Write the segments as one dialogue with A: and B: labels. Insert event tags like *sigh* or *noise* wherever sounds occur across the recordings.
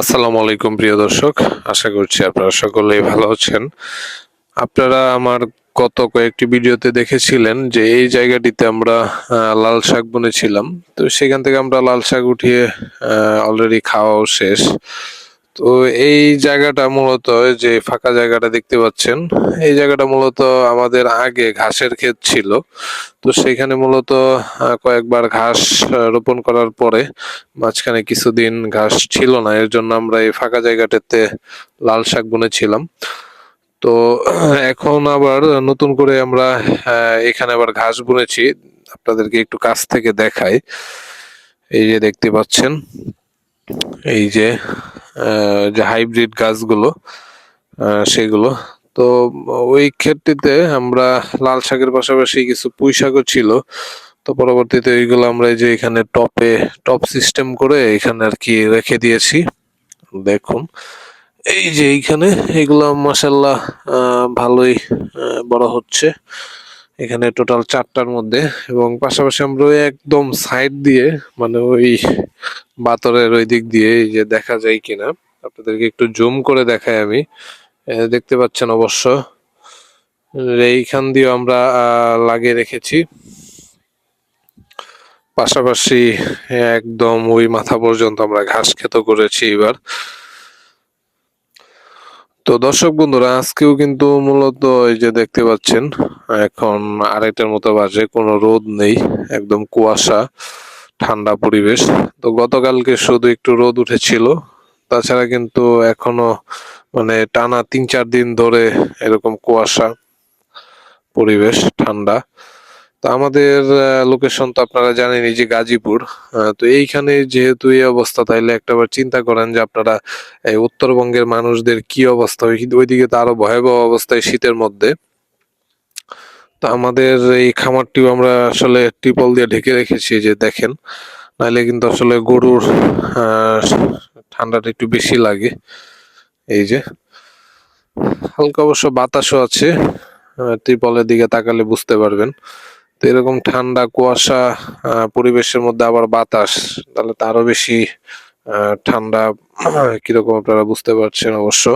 A: আসসালামু আলাইকুম, প্রিয় দর্শক। আশা করছি আপনারা সকলেই ভালো আছেন। আপনারা আমার গত কয়েকটি ভিডিওতে দেখেছিলেন যে এই জায়গাটিতে আমরা লাল শাক বুনেছিলাম। তো সেখান থেকে আমরা লাল শাক উঠিয়ে অলরেডি খাওয়াও শেষ। তো এই জায়গাটা মূলত যে ফাঁকা জায়গাটা দেখতে পাচ্ছেন, এই জায়গাটা মূলত আমাদের আগে ঘাসের ক্ষেত ছিল। তো সেখানে মূলত কয়েকবার ঘাস রোপণ করার পরে মাঝখানে কিছুদিন ঘাস ছিল না, এর জন্য আমরা এই ফাঁকা জায়গাটাতে লাল শাক বুনেছিলাম। তো এখন আবার নতুন করে আমরা এখানে আবার ঘাস বুনেছি, আপনাদেরকে একটু কাছ থেকে দেখাই। এই যে দেখতে পাচ্ছেন, এই যে যে হাইব্রিড গাছগুলো সেগুলো। তো ওই ক্ষেতটিতে আমরা লাল শাকের পাশাপাশি কিছু পুঁই শাকও ছিল। তো পরবর্তীতে এইগুলো আমরা এই যে এখানে টপে টপ সিস্টেম করে এখানে আর কি রেখে দিয়েছি। দেখুন, এই যে এইখানে এগুলো মাসাল্লাহ ভালোই বড় হচ্ছে। এখানে টোটাল চারটার মধ্যে এবং পাশাপাশি আমরা ওই একদম সাইড দিয়ে মানে ওই বাতরের ওই দিক দিয়ে যে দেখা যায় কিনা, আপনাদেরকে একটু জুম করে দেখাই আমি। দেখতে পাচ্ছেন অবশ্য এইখান দিয়েও আমরা লাগিয়ে রেখেছি। পাশাপাশি একদম ওই মাথা পর্যন্ত আমরা ঘাস খেত করেছি এবার। তো দর্শক বন্ধুরা, আজকেও কিন্তু মূলত এই যে দেখতে পাচ্ছেন, এখন আড়াইটার মতো বাজে, কোনো রোদ নেই, একদম কুয়াশা, ঠান্ডা পরিবেশ। তো গতকালকে শুধু একটু রোদ উঠেছিল, তাছাড়া কিন্তু এখনও মানে টানা তিন চার দিন ধরে এরকম কুয়াশা পরিবেশ, ঠান্ডা। তো আমাদের লোকেশন তো আপনারা জানেনই যে গাজীপুর। তো এইখানে যেহেতু এই অবস্থা, তাইলে একটাবার চিন্তা করেন যে আপনারা এই উত্তরবঙ্গের মানুষদের কি অবস্থা? ওই- ওইদিকে তো আরও ভয়াবহ অবস্থায় শীতের মধ্যে। তো আমাদের এই খামারটিও আমরা আসলে টিপল দিয়ে ঢেকে রেখেছি যে দেখেন। নাহলে কিন্তু আসলে গরুর ঠান্ডাটা একটু বেশি লাগে। এই যে হালকা অবশ্য বাতাসও আছে ত্রিপলের দিকে তাকালে বুঝতে পারবেন। এরকম ঠান্ডা, কুয়াশা পরিবেশের মধ্যে আবার বাতাস, তাহলে তো আরও বেশি ঠান্ডা, *clears throat* কীরকম আপনারা বুঝতে পারছেন অবশ্য।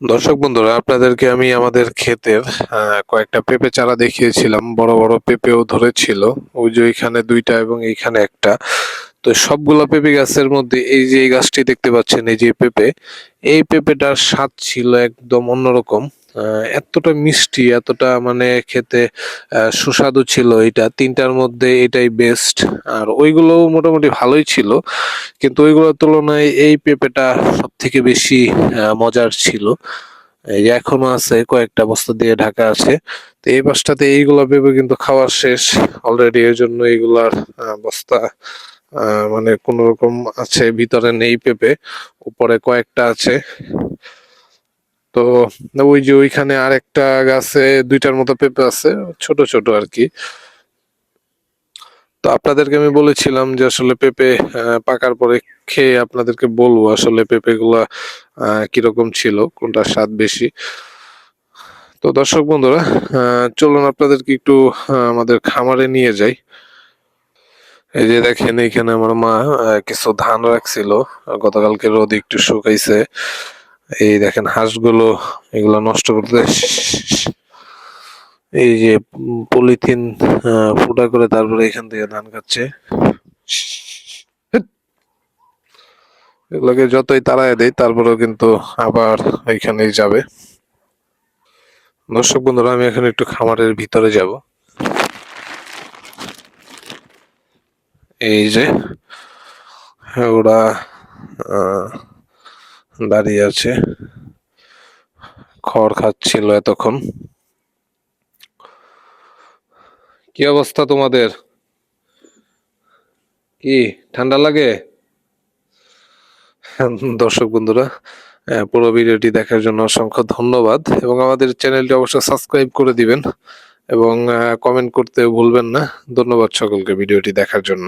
A: দর্শক বন্ধুরা, আপনাদেরকে আমি আমাদের ক্ষেতের কয়েকটা পেঁপে চারা দেখিয়েছিলাম, বড় বড় পেঁপেও ধরেছিল। ওই যে ওইখানে দুইটা এবং এইখানে একটা। তো সবগুলা পেঁপে গাছের মধ্যে এই যে এই গাছটি দেখতে পাচ্ছেন, এই যে পেঁপে, এই পেঁপেটার স্বাদ ছিল একদম অন্যরকম। এতটা মিষ্টি, এতটা মানে খেতে সুস্বাদু ছিল এটা। তিনটার মধ্যে এটাই বেস্ট আর ওইগুলো মোটামুটি ভালোই ছিল। কিন্তু ওইগুলোর তুলনায় এই পেঁপেটা সব থেকে বেশি মজার ছিল। এই এখনও আছে, কয়েকটা বস্তা দিয়ে ঢাকা আছে। তো এই পাশটাতে এইগুলা পেঁপে কিন্তু খাওয়া শেষ। অলরেডি এর জন্য এইগুলার বস্তা মানে কোন রকম আছে ভিতরে নেই পেঁপে উপরে কয়েকটা আছে। তো ওই যে ওইখানে আর একটা গাছে দুইটার মতো পেঁপে আছে ছোট ছোট আর কি। তো আপনাদেরকে আমি বলেছিলাম যে আসলে পেঁপে পাকার পরে খেয়ে আপনাদেরকে বলব আসলে পেঁপে গুলা আহ, কীরকম ছিল কোনটা স্বাদ বেশি। তো দর্শক বন্ধুরা চলুন আপনাদেরকে একটু আমাদের খামারে নিয়ে যাই। এই যে দেখেন এখানে আমার মা কিছু ধান রাখছিল। গতকালকে রোদ একটু শুকাইছে। এই দেখেন, হাঁসগুলো, এগুলো নষ্ট করতে এই যে পলিথিন ফুটা করে তারপরে এখান থেকে ধান খাচ্ছে। এগুলোকে যতই তাড়ায় দেয় তারপরেও কিন্তু আবার এখানেই যাবে। দর্শক বন্ধুরা, আমি এখন একটু খামারের ভিতরে যাব। এই যে ওরা দাঁড়িয়ে আছে। খড় খাচ্ছিল এতক্ষণ। কি অবস্থা তোমাদের? কি, ঠান্ডা লাগে? দর্শক বন্ধুরা পুরো ভিডিওটি দেখার জন্য অসংখ্য ধন্যবাদ এবং আমাদের চ্যানেলটি অবশ্যই সাবস্ক্রাইব করে দিবেন। এবং কমেন্ট করতে ভুলবেন না। ধন্যবাদ সকলকে ভিডিওটি দেখার জন্য।